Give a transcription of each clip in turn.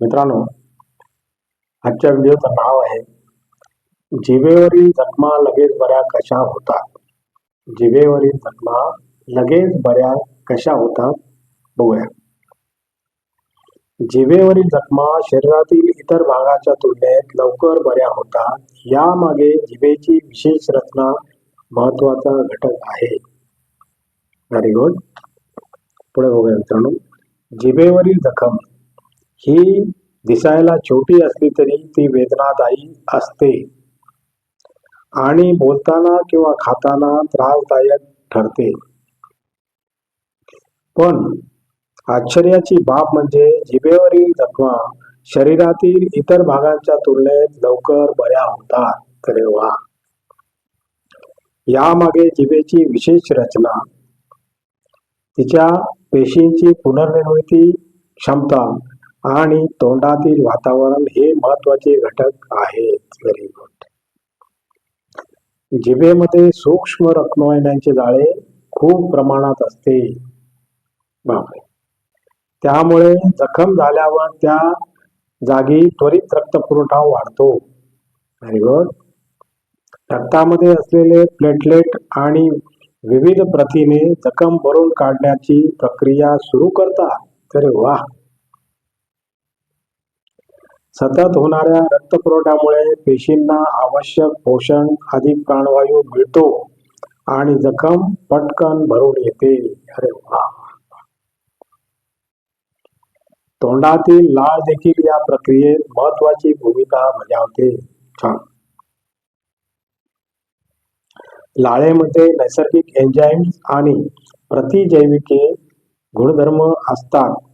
मित्रांनो आजच्या व्हिडिओचं नाव आहे जिभेवरील जखमा लगेच बऱ्या कशा होतात? जिभेवरील जखमा लगेच बऱ्या कशा होतात? बघूया. जिभेवरील जखमा शरीरातील इतर भागाच्या तुलनेत लवकर बऱ्या होतात. यामागे जिभेची विशेष रचना महत्त्वाचा घटक आहे. व्हेरी गुड पुढे बघूया मित्रांनो. जिभेवरील जखम ही दिसायला छोटी असली तरी ती वेदनादायी असते. आणि बोलताना किंवा खाताना त्रासदायक ठरते. पण आश्चर्याची बाब म्हणजे जिभेवरील जखमा शरीरातील इतर भागांच्या तुलनेत लवकर बऱ्या होतात. अरे वा! यामागे जिभेची विशेष रचना. तिच्या पेशींची पुनर्निर्मिती क्षमता आणि तोंडातील वातावरण हे महत्त्वाचे घटक आहेत. व्हेरी गुड जिभेमध्ये सूक्ष्म रक्तवाहिन्यांचे जाळे खूप प्रमाणात असते. बापरे. त्यामुळे जखम झाल्यावर त्या जागी त्वरित रक्तपुरवठा वाढतो. व्हेरी गुड रक्तामध्ये असलेले प्लेटलेट आणि विविध प्रथिने जखम भरून काढण्याची प्रक्रिया सुरू करतात. तर वा सतत होणाऱ्या रक्तपुरवठ्यामुळे पेशींना आवश्यक पोषण अधिक प्राणवायू मिळतो आणि जखम पटकन भरून येते. अरे वा. तोंडातील लाळ देखील या प्रक्रियेत महत्वाची भूमिका बजावते. छान. लाळेमध्ये नैसर्गिक एन्झाईम्स आणि प्रतिजैविके गुणधर्म असतात.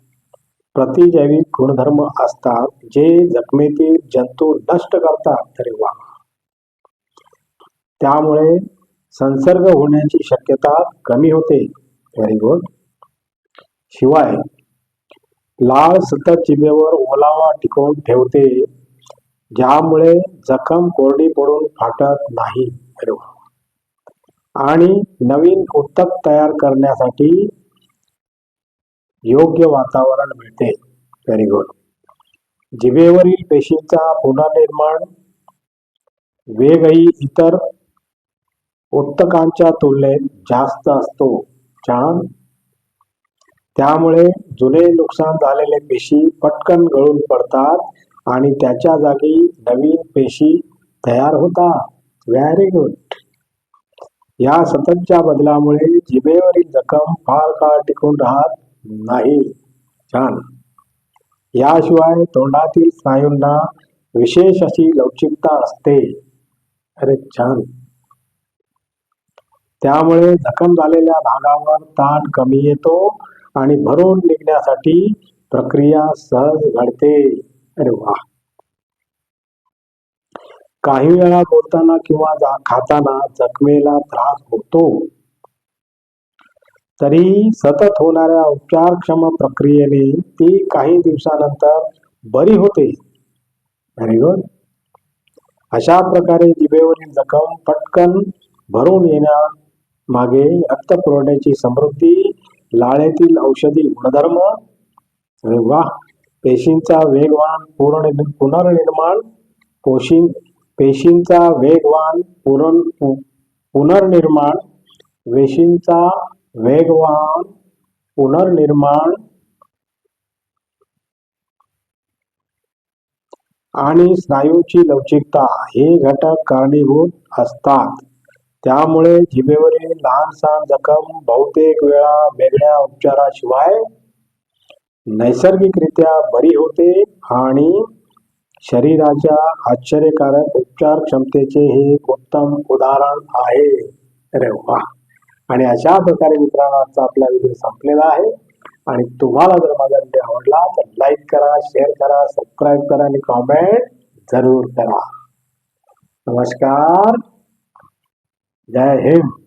प्रतिजैविक गुणधर्म असतात जे जखमेतील जंतू नष्ट करतात. तरी वा! त्यामुळे संसर्ग होण्याची शक्यता कमी होते. व्हेरी गुड शिवाय लाळ सतत जिभेवर ओलावा टिकवून ठेवते ज्यामुळे जखम कोरडी पडून फाटत नाही. आणि नवीन उत्तक तयार करण्यासाठी योग्य वातावरण मिळते. व्हेरी गुड जिभेवरील पेशींचा पुनर्निर्माण वेगही इतर उत्तकांच्या तुलनेत जास्त असतो. छान. त्यामुळे जुने नुकसान झालेले पेशी पटकन गळून पडतात आणि त्याच्या जागी नवीन पेशी तयार होतात. व्हेरी गुड या सततच्या बदलामुळे जिभेवरील जखम फार काळ टिकून राहत नाही. छान. याशिवाय तोंडातील स्नायूंना विशेष अशी लवचिकता असते. अरे छान. त्यामुळे जखम झालेल्या भागावर ताण कमी येतो आणि भरून निघण्यासाठी प्रक्रिया सहज घडते. अरे वा काही वेळा बोलताना किंवा जा- खाताना जखमेला त्रास होतो. तरी सतत होणाऱ्या उपचारक्षम प्रक्रियेने ती काही दिवसानंतर बरी होते. व्हेरी गुड अशा प्रकारे जिभेवरील जखम पटकन भरून येण्या मागे रक्त पुरवण्याची समृद्धी लाळेतील औषधी गुणधर्म अरे वा पेशींचा वेगवान पूर्ण पुनर्निर्माण पोशी पेशींचा वेगवान पुरण पु- पुनर्निर्माण वेशींचा वेगवान पुनर्निर्माण आणि स्नायूची लवचिकता हे घटक कारणीभूत असतात. त्यामुळे जिभेवरील लहान सहान जखम बहुतेक वेळा वेगळ्या उपचाराशिवाय नैसर्गिकरित्या बरी होते आणि शरीराच्या आश्चर्यकारक उपचार क्षमतेचे हे उत्तम उदाहरण आहे. अरे वा! आणि अशा प्रकारे मित्रांनो आजचा आपला व्हिडिओ संपलेला आहे. आणि तुम्हाला जर माझा व्हिडिओ आवडला तर लाईक करा शेअर करा सबस्क्राईब करा आणि कॉमेंट जरूर करा. नमस्कार. जय हिंद.